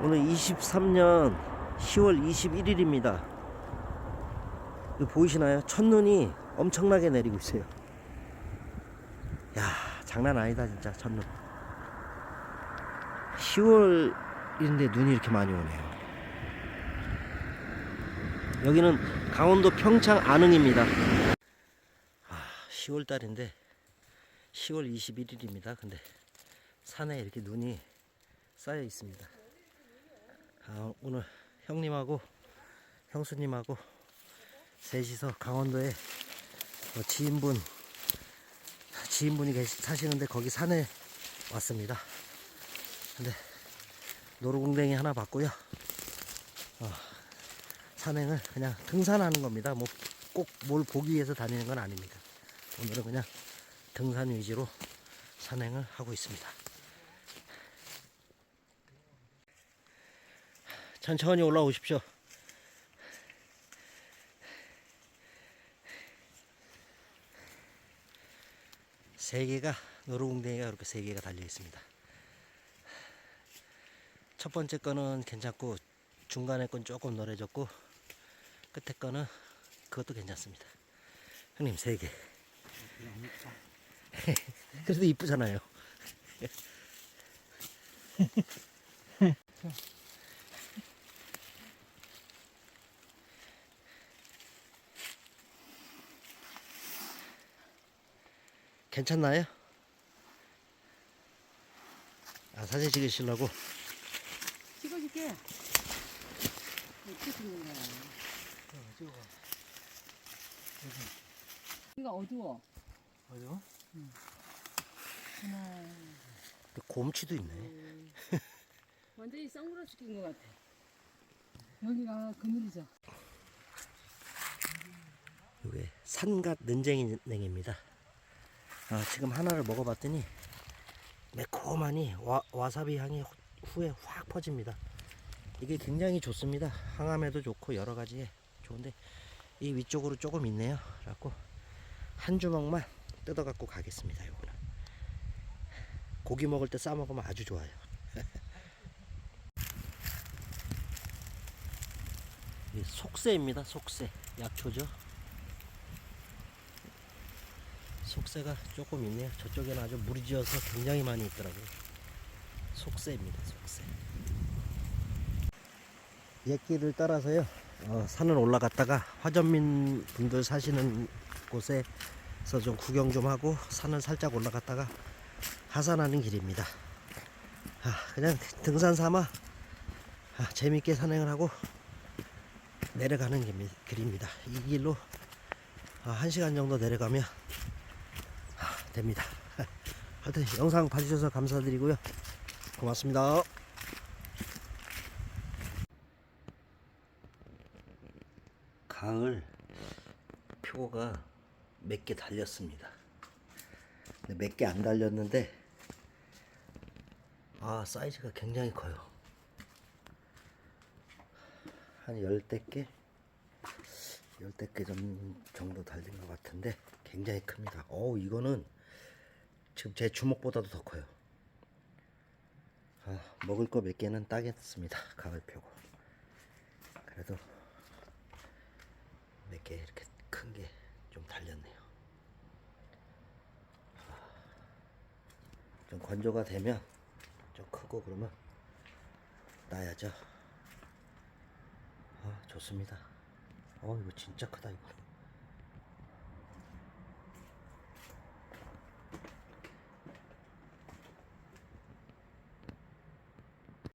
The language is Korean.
오늘 23년 10월 21일입니다. 이거 보이시나요? 첫눈이 엄청나게 내리고 있어요. 야, 장난 아니다, 진짜, 첫눈. 10월인데 눈이 이렇게 많이 오네요. 여기는 강원도 평창 안흥입니다. 아, 10월 달인데 10월 21일입니다. 근데 산에 이렇게 눈이 쌓여 있습니다. 아, 오늘 형님하고 형수님하고 셋이서 강원도에 뭐 지인분 지인분이 계시, 사시는데 거기 산에 왔습니다. 근데 노루궁뎅이 하나 봤고요. 어, 산행을 그냥 등산하는 겁니다. 뭐 꼭 뭘 보기 위해서 다니는 건 아닙니다. 오늘은 그냥 등산 위주로 산행을 하고 있습니다. 천천히 올라오십시오. 세 개가 노루궁뎅이가 이렇게 세 개가 달려 있습니다. 첫 번째 거는 괜찮고 중간에 건 조금 노래졌고 끝에 거는 그것도 괜찮습니다. 형님 세 개. 그래도 이쁘잖아요. 괜찮나요? 아 사진 찍으시려고 찍어줄게. 어떻게 찍는 거야? 이거 어두워. 어디요? 하나. 곰치도 있네. 완전히 선글라스 낀것 같아. 여기가 그늘이죠. 이게 산갓 는쟁이 냉입니다. 아, 지금 하나를 먹어봤더니 매콤하니 와, 와사비 향이 후- 후에 확 퍼집니다. 이게 굉장히 좋습니다. 항암에도 좋고 여러 가지에 좋은데 이 위쪽으로 조금 있네요. 그래갖고 한 주먹만 뜯어 갖고 가겠습니다. 요거는 고기 먹을 때 싸 먹으면 아주 좋아요. 이 속새입니다. 속새 약초죠. 속새가 조금 있네요. 저쪽에는 아주 물이 지어서 굉장히 많이 있더라고요. 속새입니다. 속새. 옛길을 따라서요. 어, 산을 올라갔다가 화전민 분들 사시는 곳에서 좀 구경 좀 하고 산을 살짝 올라갔다가 하산하는 길입니다. 아, 그냥 등산 삼아 아, 재밌게 산행을 하고 내려가는 길입니다. 이 길로 아, 한 시간 정도 내려가면 아, 됩니다. 하여튼 영상 봐주셔서 감사드리고요. 고맙습니다. 가을 표가 몇 개 달렸습니다. 몇 개 안 달렸는데 아 사이즈가 굉장히 커요. 한 열댓 개? 열댓 개 정- 정도 달린 것 같은데 굉장히 큽니다. 어우 이거는 지금 제 주먹보다도 더 커요. 아, 먹을 거 몇 개는 따겠습니다. 가을 표고. 그래도 몇 개 이렇게 큰 게 좀 달렸네요. 아, 좀 건조가 되면 좀 크고 그러면 따야죠. 아, 좋습니다. 어, 이거 진짜 크다, 이거.